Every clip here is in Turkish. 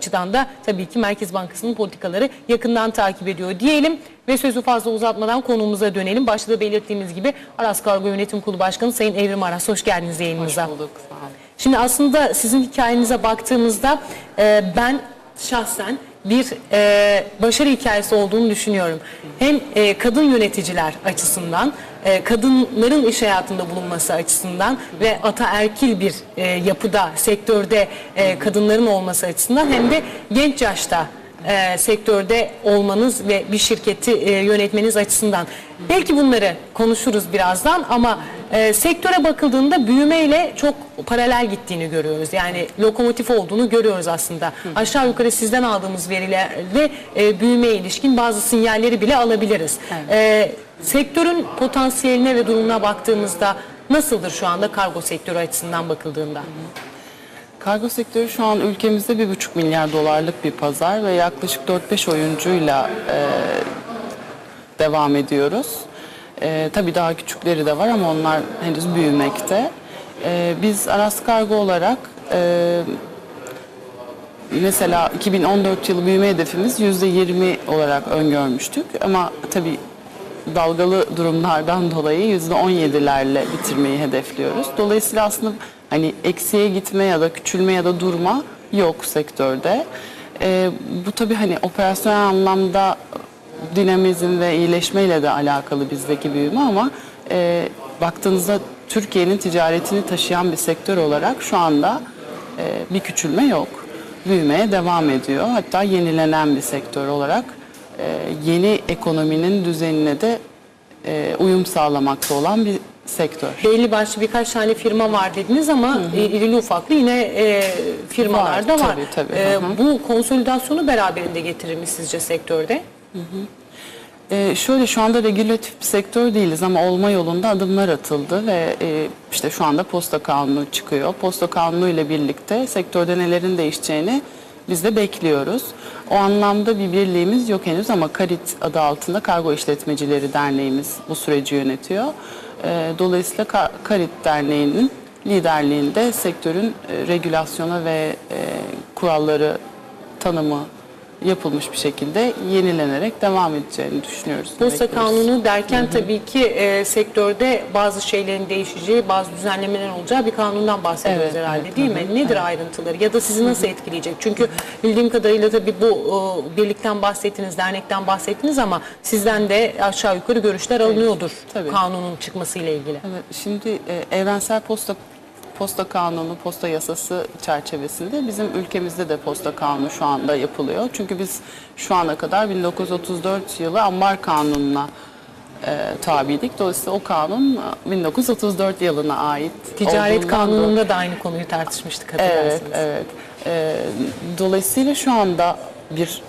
açıdan da tabii ki Merkez Bankası'nın politikaları yakından takip ediyor diyelim ve sözü fazla uzatmadan konumuza dönelim. Başta da belirttiğimiz gibi Aras Kargo Yönetim Kurulu Başkanı Sayın Evrim Aras hoş geldiniz yayınımıza. Hoş bulduk. Şimdi aslında sizin hikayenize baktığımızda e, ben şahsen bir e, başarı hikayesi olduğunu düşünüyorum. Hem e, kadın yöneticiler açısından, e, kadınların iş hayatında bulunması açısından ve ataerkil bir e, yapıda, sektörde e, kadınların olması açısından hem de genç yaşta e, sektörde olmanız ve bir şirketi e, yönetmeniz açısından. Belki bunları konuşuruz birazdan ama e, sektöre bakıldığında büyümeyle çok paralel gittiğini görüyoruz. Yani lokomotif olduğunu görüyoruz aslında. Aşağı yukarı sizden aldığımız verilerle e, büyümeye ilişkin bazı sinyalleri bile alabiliriz. E, sektörün potansiyeline ve durumuna baktığımızda nasıldır şu anda kargo sektörü açısından bakıldığında? Kargo sektörü şu an ülkemizde bir buçuk milyar dolarlık bir pazar ve yaklaşık 4-5 oyuncuyla e, devam ediyoruz. E, tabii daha küçükleri de var ama onlar henüz büyümekte. E, biz Aras Kargo olarak e, mesela 2014 yılı büyüme hedefimiz %20 olarak öngörmüştük ama tabii dalgalı durumlardan dolayı %17'lerle bitirmeyi hedefliyoruz. Dolayısıyla aslında hani eksiye gitme ya da küçülme ya da durma yok sektörde. Ee, bu tabii hani operasyonel anlamda dinamizm ve iyileşmeyle de alakalı bizdeki büyüme ama e, baktığınızda Türkiye'nin ticaretini taşıyan bir sektör olarak şu anda e, bir küçülme yok. Büyümeye devam ediyor. Hatta yenilenen bir sektör olarak e, yeni ekonominin düzenine de e, uyum sağlamakta olan bir sektör. Belli başlı birkaç tane firma var dediniz ama e, irili ufaklı yine e, firmalar Var, da var. tabii, tabii. E, Hı hı. bu konsolidasyonu beraberinde getirir mi sizce sektörde? Ee, şöyle şu anda regülatif bir sektör değiliz ama olma yolunda adımlar atıldı ve e, işte şu anda posta kanunu çıkıyor. Posta kanunu ile birlikte sektörde nelerin değişeceğini biz de bekliyoruz. O anlamda bir birliğimiz yok henüz ama KARİT adı altında Kargo İşletmecileri Derneğimiz bu süreci yönetiyor. Ee, dolayısıyla Ka- KARİT Derneği'nin liderliğinde sektörün e, regülasyona ve e, kuralları tanımı yapılmış bir şekilde yenilenerek devam edeceğini düşünüyoruz. Posta bekliyoruz. kanunu derken tabii ki e, sektörde bazı şeylerin değişeceği, bazı düzenlemeler olacağı bir kanundan bahsediyoruz Evet, herhalde evet, değil mi? Nedir ayrıntıları ya da sizi nasıl etkileyecek? Çünkü bildiğim kadarıyla tabii bu e, birlikten bahsettiniz, dernekten bahsettiniz ama sizden de aşağı yukarı görüşler alınıyordur tabii. kanunun çıkmasıyla ilgili. Evet, şimdi e, evrensel posta posta kanunu, posta yasası çerçevesinde bizim ülkemizde de posta kanunu şu anda yapılıyor. Çünkü biz şu ana kadar 1934 yılı ambar kanununa e, tabiydik. Dolayısıyla o kanun e, 1934 yılına ait. Ticaret kanununda da aynı konuyu tartışmıştık Evet, hatırlarsınız. evet. Ee, dolayısıyla şu anda bir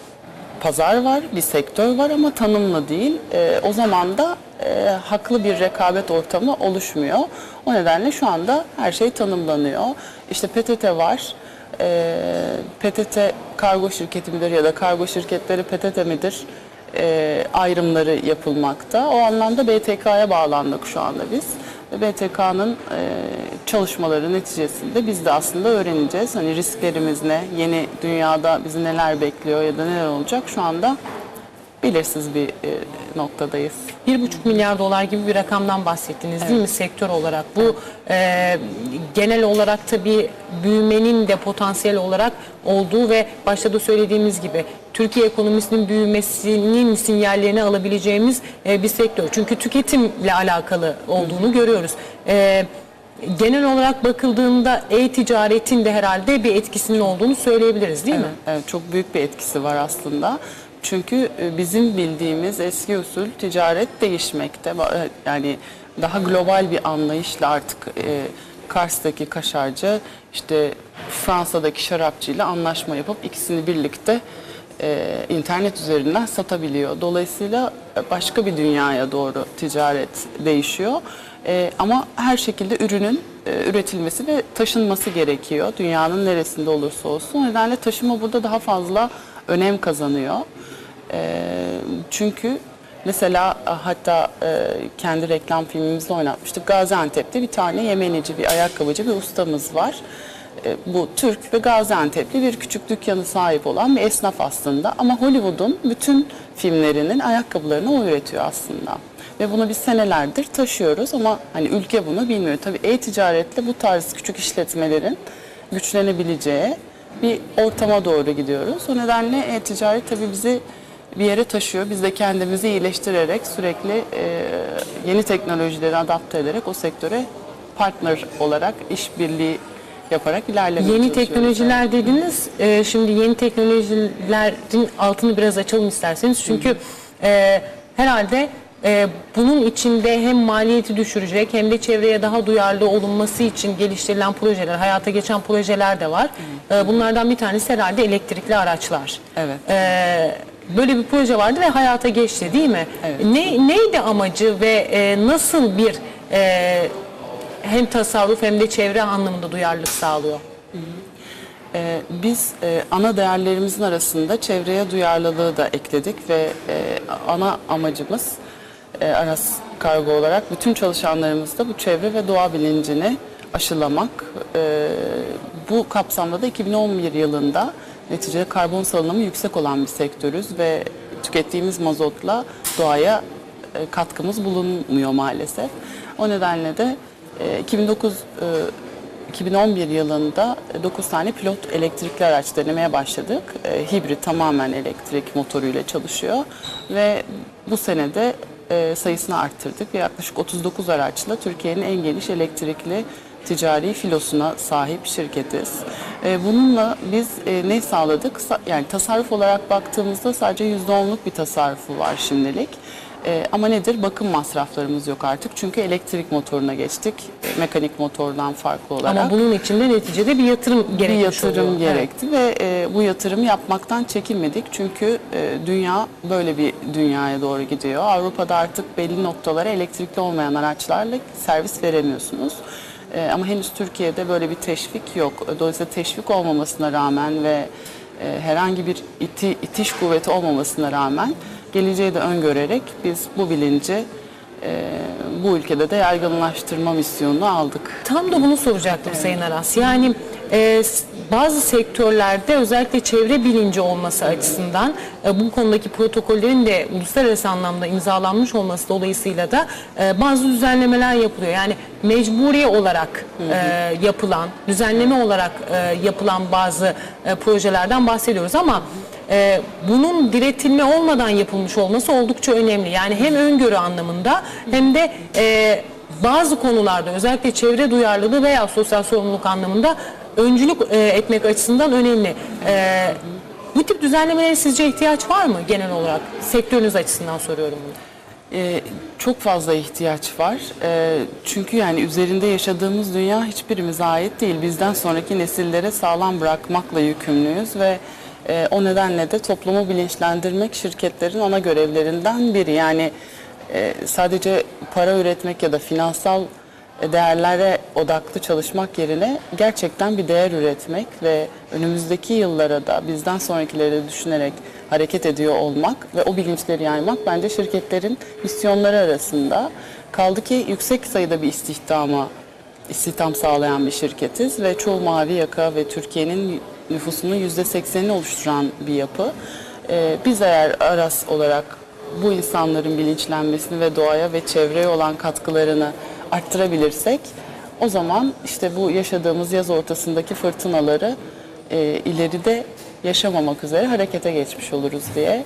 pazar var, bir sektör var ama tanımlı değil. Ee, o zaman da e, haklı bir rekabet ortamı oluşmuyor. O nedenle şu anda her şey tanımlanıyor. İşte PTT var. Ee, PTT kargo şirketi midir ya da kargo şirketleri PTT midir? Ee, ayrımları yapılmakta. O anlamda BTK'ya bağlandık şu anda biz. BTK'nın e, çalışmaları neticesinde biz de aslında öğreneceğiz. Hani risklerimiz ne, yeni dünyada bizi neler bekliyor ya da neler olacak şu anda belirsiz bir e, noktadayız. 1,5 milyar dolar gibi bir rakamdan bahsettiniz değil mi sektör olarak? Bu e, genel olarak tabii büyümenin de potansiyel olarak olduğu ve başta da söylediğimiz gibi Türkiye ekonomisinin büyümesinin sinyallerini alabileceğimiz e, bir sektör. Çünkü tüketimle alakalı olduğunu görüyoruz. E, genel olarak bakıldığında e-ticaretin de herhalde bir etkisinin olduğunu söyleyebiliriz değil mi? Evet, çok büyük bir etkisi var aslında. Çünkü e, bizim bildiğimiz eski usul ticaret değişmekte. Yani daha global bir anlayışla artık e, Kars'taki kaşarcı işte Fransa'daki şarapçıyla anlaşma yapıp ikisini birlikte e, internet üzerinden satabiliyor. Dolayısıyla başka bir dünyaya doğru ticaret değişiyor. E, ama her şekilde ürünün e, üretilmesi ve taşınması gerekiyor. Dünyanın neresinde olursa olsun. O nedenle taşıma burada daha fazla önem kazanıyor. E, çünkü mesela hatta kendi reklam filmimizde oynatmıştık. Gaziantep'te bir tane Yemenici, bir ayakkabıcı bir ustamız var. E, bu Türk ve Gaziantep'li bir küçük dükkanı sahip olan bir esnaf aslında. Ama Hollywood'un bütün filmlerinin ayakkabılarını o üretiyor aslında. Ve bunu biz senelerdir taşıyoruz ama hani ülke bunu bilmiyor. Tabii e-ticaretle bu tarz küçük işletmelerin güçlenebileceği bir ortama doğru gidiyoruz. O nedenle e-ticaret tabii bizi bir yere taşıyor. Biz de kendimizi iyileştirerek sürekli e, yeni teknolojileri adapte ederek o sektöre partner olarak işbirliği yaparak ilerlemeye Yeni teknolojiler dediniz. Ee, şimdi yeni teknolojilerin altını biraz açalım isterseniz. Çünkü e, herhalde e, bunun içinde hem maliyeti düşürecek hem de çevreye daha duyarlı olunması için geliştirilen projeler, hayata geçen projeler de var. E, bunlardan bir tanesi herhalde elektrikli araçlar. Evet. E, böyle bir proje vardı ve hayata geçti değil mi? Evet. Ne neydi amacı ve e, nasıl bir e, hem tasarruf hem de çevre anlamında duyarlılık sağlıyor? Ee, biz e, ana değerlerimizin arasında çevreye duyarlılığı da ekledik ve e, ana amacımız e, Aras Kargo olarak bütün çalışanlarımızda bu çevre ve doğa bilincini aşılamak. E, bu kapsamda da 2011 yılında neticede karbon salınımı yüksek olan bir sektörüz ve tükettiğimiz mazotla doğaya e, katkımız bulunmuyor maalesef. O nedenle de 2009 e, 2011 yılında 9 tane pilot elektrikli araç denemeye başladık. E, hibrit tamamen elektrik motoruyla çalışıyor ve bu senede e, sayısını arttırdık ve yaklaşık 39 araçla Türkiye'nin en geniş elektrikli ticari filosuna sahip şirketiz. E, bununla biz e, ne sağladık? Sa- Yani tasarruf olarak baktığımızda sadece %10'luk bir tasarrufu var şimdilik. E, ama nedir? Bakım masraflarımız yok artık. Çünkü elektrik motoruna geçtik. E, mekanik motordan farklı olarak. Ama bunun için de neticede bir yatırım bir gerekmiş yatırım oluyor. gerekti ve e, bu yatırım yapmaktan çekinmedik. Çünkü e, dünya böyle bir dünyaya doğru gidiyor. Avrupa'da artık belli noktalara elektrikli olmayan araçlarla servis veremiyorsunuz. E, ama henüz Türkiye'de böyle bir teşvik yok. Dolayısıyla teşvik olmamasına rağmen ve e, herhangi bir iti, itiş kuvveti olmamasına rağmen geleceği de öngörerek biz bu bilinci e, bu ülkede de yaygınlaştırma misyonunu aldık. Tam da bunu soracaktım Sayın Aras. Yani e, bazı sektörlerde özellikle çevre bilinci olması açısından e, bu konudaki protokollerin de uluslararası anlamda imzalanmış olması dolayısıyla da e, bazı düzenlemeler yapılıyor. Yani mecburi olarak e, yapılan, düzenleme olarak e, yapılan bazı e, projelerden bahsediyoruz ama e, bunun diretilme olmadan yapılmış olması oldukça önemli. Yani hem öngörü anlamında hem de e, bazı konularda özellikle çevre duyarlılığı veya sosyal sorumluluk anlamında öncülük e, etmek açısından önemli. E, bu tip düzenlemelere sizce ihtiyaç var mı genel olarak? Sektörünüz açısından soruyorum bunu. Ee, çok fazla ihtiyaç var. Ee, çünkü yani üzerinde yaşadığımız dünya hiçbirimize ait değil. Bizden sonraki nesillere sağlam bırakmakla yükümlüyüz ve e, o nedenle de toplumu bilinçlendirmek şirketlerin ana görevlerinden biri. Yani e, sadece para üretmek ya da finansal değerlere odaklı çalışmak yerine gerçekten bir değer üretmek ve önümüzdeki yıllara da bizden sonrakileri düşünerek hareket ediyor olmak ve o bilinçleri yaymak bence şirketlerin misyonları arasında. Kaldı ki yüksek sayıda bir istihdama istihdam sağlayan bir şirketiz ve çoğu mavi yaka ve Türkiye'nin nüfusunun %80'ini oluşturan bir yapı. Ee, biz eğer Aras olarak bu insanların bilinçlenmesini ve doğaya ve çevreye olan katkılarını arttırabilirsek o zaman işte bu yaşadığımız yaz ortasındaki fırtınaları e, ileride yaşamamak üzere harekete geçmiş oluruz diye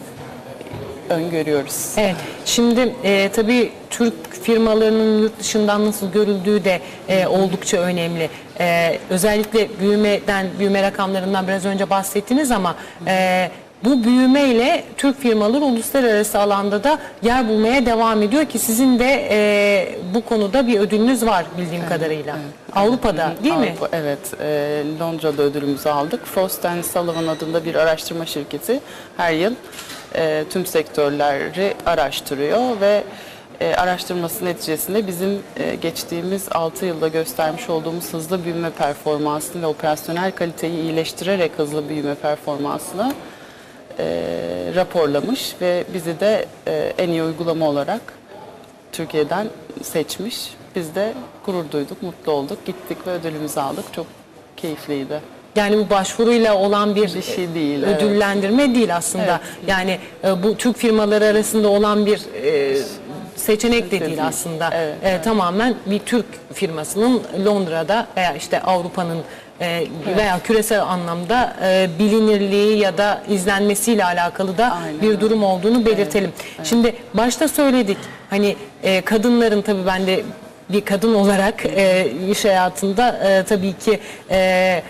öngörüyoruz. Evet. Şimdi e, tabii Türk firmalarının yurt dışından nasıl görüldüğü de e, oldukça önemli. E, özellikle büyümeden, büyüme rakamlarından biraz önce bahsettiniz ama e, bu büyümeyle Türk firmaları uluslararası alanda da yer bulmaya devam ediyor ki sizin de e, bu konuda bir ödülünüz var bildiğim kadarıyla. Avrupa'da değil mi? Avrupa, Evet, e, Londra'da ödülümüzü aldık. Frost Sullivan adında bir araştırma şirketi her yıl e, tüm sektörleri araştırıyor ve e, araştırması neticesinde bizim e, geçtiğimiz 6 yılda göstermiş olduğumuz hızlı büyüme performansını ve operasyonel kaliteyi iyileştirerek hızlı büyüme performansını e, raporlamış ve bizi de en iyi uygulama olarak Türkiye'den seçmiş. Biz de gurur duyduk, mutlu olduk. Gittik ve ödülümüzü aldık. Çok keyifliydi. Yani bu başvuruyla olan bir, Bir şey değil, evet. ödüllendirme değil aslında. Yani e, bu Türk firmaları arasında olan bir e, seçenek de değil değil. aslında. Evet, E, Tamamen bir Türk firmasının Londra'da veya işte Avrupa'nın e, veya küresel anlamda e, bilinirliği ya da izlenmesiyle alakalı da Aynen bir durum olduğunu belirtelim. Şimdi başta söyledik hani e, kadınların tabii ben de bir kadın olarak e, iş hayatında e, tabii ki e,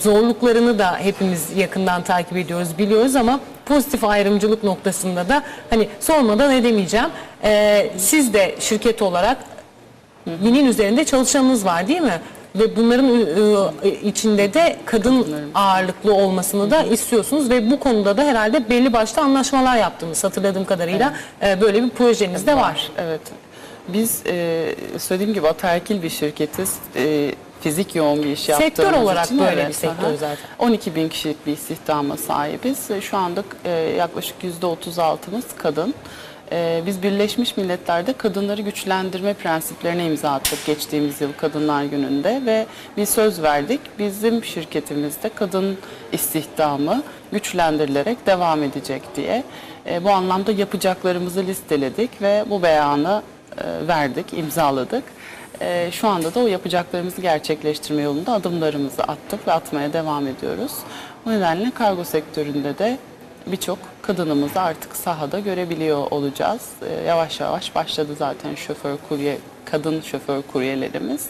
zorluklarını da hepimiz yakından takip ediyoruz, biliyoruz ama pozitif ayrımcılık noktasında da hani sormadan edemeyeceğim. Ee, siz de şirket olarak binin üzerinde çalışanınız var değil mi? Ve bunların e, içinde de kadın ağırlıklı olmasını da istiyorsunuz ve bu konuda da herhalde belli başlı anlaşmalar yaptınız hatırladığım kadarıyla. Ee, böyle bir projeniz de var. Evet. Biz e, söylediğim gibi ataerkil bir şirketiz. E, fizik yoğun bir iş Sektör yaptığımız olarak için. böyle evet, bir sektör zaten. 12 bin kişilik bir istihdama sahibiz. ve Şu anda e, yaklaşık %36'mız kadın. E, biz Birleşmiş Milletler'de kadınları güçlendirme prensiplerine imza attık geçtiğimiz yıl Kadınlar Günü'nde ve bir söz verdik. Bizim şirketimizde kadın istihdamı güçlendirilerek devam edecek diye. E, bu anlamda yapacaklarımızı listeledik ve bu beyanı e, verdik, imzaladık. E, şu anda da o yapacaklarımızı gerçekleştirme yolunda adımlarımızı attık ve atmaya devam ediyoruz. O nedenle kargo sektöründe de birçok kadınımızı artık sahada görebiliyor olacağız. E, yavaş yavaş başladı zaten şoför kurye, kadın şoför kuryelerimiz.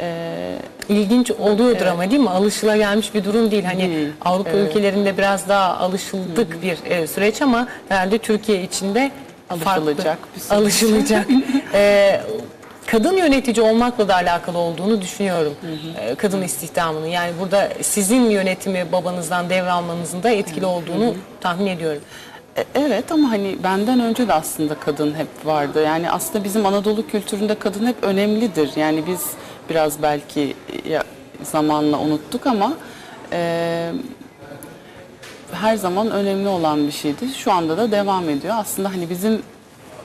E, İlginç oluyordur ama değil mi? Alışılagelmiş bir durum değil. Hani Değil, Avrupa evet. ülkelerinde biraz daha alışıldık bir e, süreç ama herhalde Türkiye içinde Alışılacak farklı, bir süreç. alışılacak. E, kadın yönetici olmakla da alakalı olduğunu düşünüyorum. E, kadın istihdamının. Yani burada sizin yönetimi babanızdan devralmanızın da etkili olduğunu tahmin ediyorum. E, Evet ama hani benden önce de aslında kadın hep vardı. Yani aslında bizim Anadolu kültüründe kadın hep önemlidir. Yani biz biraz belki ya, zamanla unuttuk ama e, her zaman önemli olan bir şeydi. Şu anda da devam ediyor. Aslında hani bizim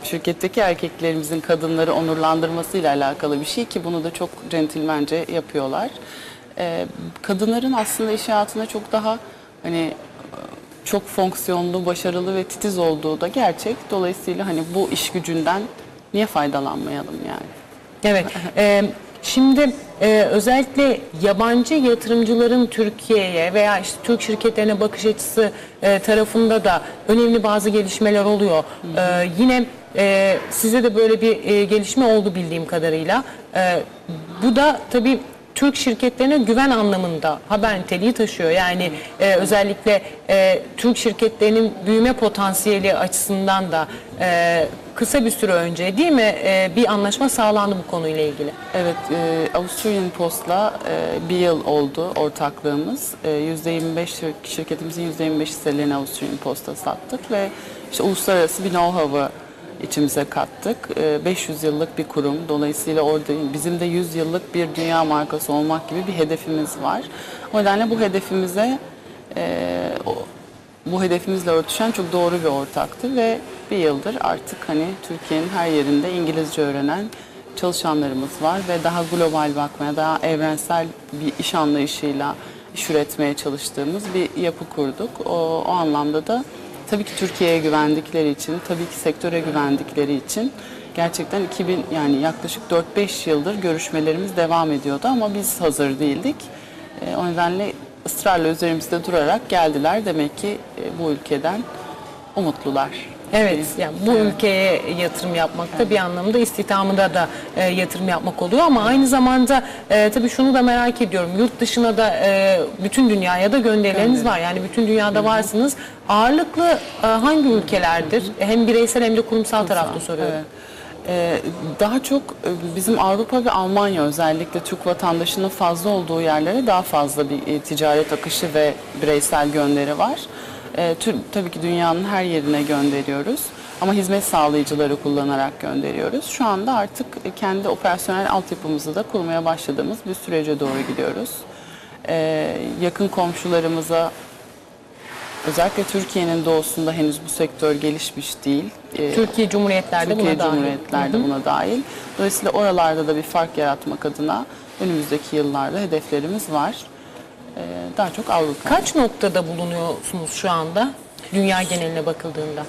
şirketteki erkeklerimizin kadınları onurlandırmasıyla alakalı bir şey ki bunu da çok centilmence yapıyorlar. E, kadınların aslında iş hayatında çok daha hani çok fonksiyonlu, başarılı ve titiz olduğu da gerçek. Dolayısıyla hani bu iş gücünden niye faydalanmayalım yani? Evet. e, şimdi e, özellikle yabancı yatırımcıların Türkiye'ye veya işte Türk şirketlerine bakış açısı e, tarafında da önemli bazı gelişmeler oluyor. E, yine e, size de böyle bir e, gelişme oldu bildiğim kadarıyla. E, bu da tabii Türk şirketlerine güven anlamında haber niteliği taşıyor. Yani e, özellikle e, Türk şirketlerinin büyüme potansiyeli açısından da e, kısa bir süre önce değil mi e, bir anlaşma sağlandı bu konuyla ilgili. Evet, e, Australian Post'la e, bir yıl oldu ortaklığımız. E, %25 şir- şirketimizin %25 hisselerini Australian Post'a sattık ve işte uluslararası bir know-how'ı içimize kattık. E, 500 yıllık bir kurum. Dolayısıyla orada bizim de 100 yıllık bir dünya markası olmak gibi bir hedefimiz var. O nedenle bu hedefimize e, bu hedefimizle örtüşen çok doğru bir ortaktı ve bir yıldır artık hani Türkiye'nin her yerinde İngilizce öğrenen çalışanlarımız var ve daha global bakmaya, daha evrensel bir iş anlayışıyla iş üretmeye çalıştığımız bir yapı kurduk. O, o anlamda da tabii ki Türkiye'ye güvendikleri için, tabii ki sektöre güvendikleri için gerçekten 2000 yani yaklaşık 4-5 yıldır görüşmelerimiz devam ediyordu ama biz hazır değildik. E, o nedenle ısrarla üzerimizde durarak geldiler. Demek ki e, bu ülkeden umutlular. Evet, yani bu ülkeye yatırım yapmak da bir anlamda istihdamında da e, yatırım yapmak oluyor ama aynı zamanda e, tabii şunu da merak ediyorum. Yurt dışına da e, bütün dünyaya da gönderileriniz var. Yani bütün dünyada varsınız. Ağırlıklı e, hangi ülkelerdir? Hem bireysel hem de kurumsal tarafta soruyorum. Evet. Ee, daha çok e, bizim Avrupa ve Almanya özellikle Türk vatandaşının fazla olduğu yerlere daha fazla bir e, ticaret akışı ve bireysel gönderi var. Ee, tür- tabii ki dünyanın her yerine gönderiyoruz ama hizmet sağlayıcıları kullanarak gönderiyoruz. Şu anda artık e, kendi operasyonel altyapımızı da kurmaya başladığımız bir sürece doğru gidiyoruz. Ee, yakın komşularımıza özellikle Türkiye'nin doğusunda henüz bu sektör gelişmiş değil. E, Türkiye Cumhuriyetler'de Türkiye buna dahil. Cumhuriyetler de buna dahil. Dolayısıyla oralarda da bir fark yaratmak adına önümüzdeki yıllarda hedeflerimiz var. Ee, daha çok Avrupa. Kaç noktada bulunuyorsunuz şu anda dünya geneline bakıldığında?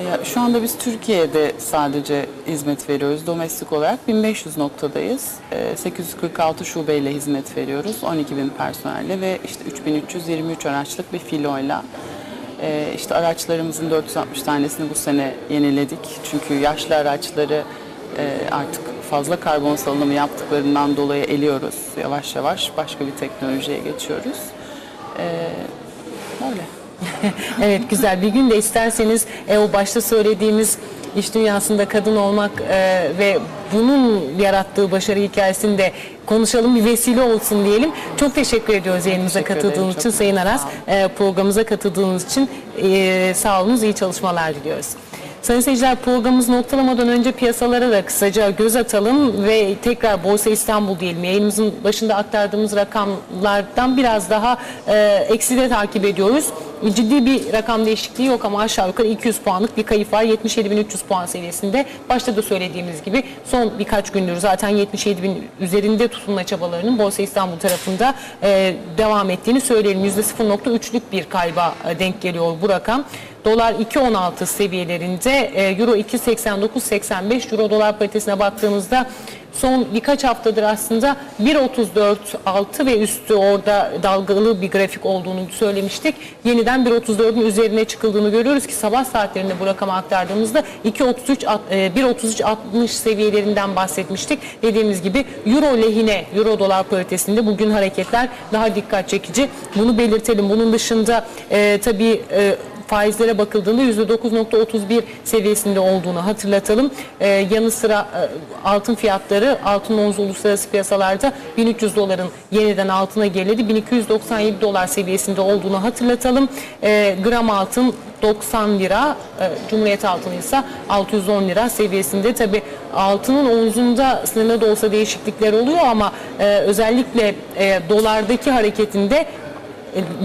Ee, şu anda biz Türkiye'de sadece hizmet veriyoruz. Domestik olarak 1500 noktadayız. Ee, 846 şubeyle hizmet veriyoruz. 12 bin personelle ve işte 3323 araçlık bir filoyla. Ee, işte araçlarımızın 460 tanesini bu sene yeniledik. Çünkü yaşlı araçları e, artık fazla karbon salınımı yaptıklarından dolayı eliyoruz. Yavaş yavaş başka bir teknolojiye geçiyoruz. Ee, öyle. Evet güzel. Bir gün de isterseniz e, o başta söylediğimiz iş dünyasında kadın olmak e, ve bunun yarattığı başarı hikayesini de konuşalım bir vesile olsun diyelim. Çok teşekkür ediyoruz yayınımıza Teşekkür katıldığınız ederim. için Sayın Aras. E, programımıza katıldığınız için e, sağ olunuz, iyi çalışmalar diliyoruz. Sayın seyirciler programımızı noktalamadan önce piyasalara da kısaca göz atalım ve tekrar Borsa İstanbul diyelim. Yayınımızın başında aktardığımız rakamlardan biraz daha e, ekside takip ediyoruz. Ciddi bir rakam değişikliği yok ama aşağı yukarı 200 puanlık bir kayıp var. 77.300 puan seviyesinde. Başta da söylediğimiz gibi son birkaç gündür zaten 77.000 üzerinde tutunma çabalarının Borsa İstanbul tarafında e, devam ettiğini söyleyelim. %0.3'lük bir kayba e, denk geliyor bu rakam. Dolar 2.16 seviyelerinde, e, Euro 2.89-85, Euro dolar paritesine baktığımızda son birkaç haftadır aslında 1.34 altı ve üstü orada dalgalı bir grafik olduğunu söylemiştik. Yeniden 1.34'ün üzerine çıkıldığını görüyoruz ki sabah saatlerinde bu rakamı aktardığımızda 2.33 alt- e, 1.33.60 seviyelerinden bahsetmiştik. Dediğimiz gibi Euro lehine Euro dolar paritesinde bugün hareketler daha dikkat çekici. Bunu belirtelim. Bunun dışında e, tabii e, faizlere bakıldığında %9.31 seviyesinde olduğunu hatırlatalım. Ee, yanı sıra e, altın fiyatları altın onzu uluslararası piyasalarda 1300 doların yeniden altına geriledi. 1297 dolar seviyesinde olduğunu hatırlatalım. Ee, gram altın 90 lira, e, Cumhuriyet altını ise 610 lira seviyesinde. Tabi altının omzunda sınırlı da olsa değişiklikler oluyor ama e, özellikle e, dolardaki hareketinde e,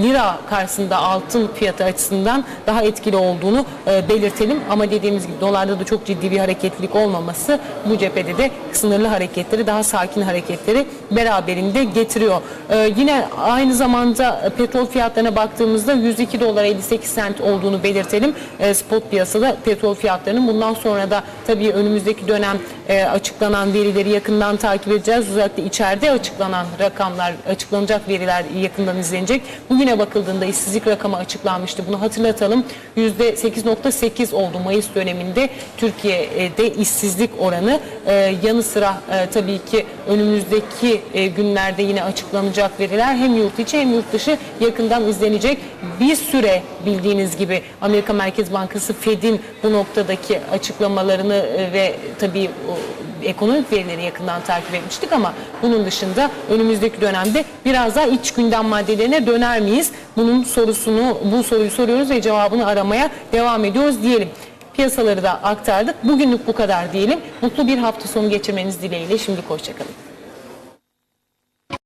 lira karşısında altın fiyatı açısından daha etkili olduğunu e, belirtelim. Ama dediğimiz gibi dolarda da çok ciddi bir hareketlilik olmaması bu cephede de sınırlı hareketleri, daha sakin hareketleri beraberinde getiriyor. E, yine aynı zamanda e, petrol fiyatlarına baktığımızda 102 dolar 58 sent olduğunu belirtelim. E, spot piyasada petrol fiyatlarının bundan sonra da tabii önümüzdeki dönem e, açıklanan verileri yakından takip edeceğiz. Özellikle içeride açıklanan rakamlar, açıklanacak veriler yakından izlenecek. Bugüne bakıldığında işsizlik rakamı açıklanmıştı. Bunu hatırlatalım. %8.8 oldu Mayıs döneminde Türkiye'de işsizlik oranı. Ee, yanı sıra e, tabii ki önümüzdeki e, günlerde yine açıklanacak veriler hem yurt içi hem yurt dışı yakından izlenecek. Bir süre bildiğiniz gibi Amerika Merkez Bankası Fed'in bu noktadaki açıklamalarını e, ve tabii ekonomik verileri yakından takip etmiştik ama bunun dışında önümüzdeki dönemde biraz daha iç gündem maddelerine döner miyiz? Bunun sorusunu, bu soruyu soruyoruz ve cevabını aramaya devam ediyoruz diyelim. Piyasaları da aktardık. Bugünlük bu kadar diyelim. Mutlu bir hafta sonu geçirmeniz dileğiyle. Şimdilik hoşçakalın.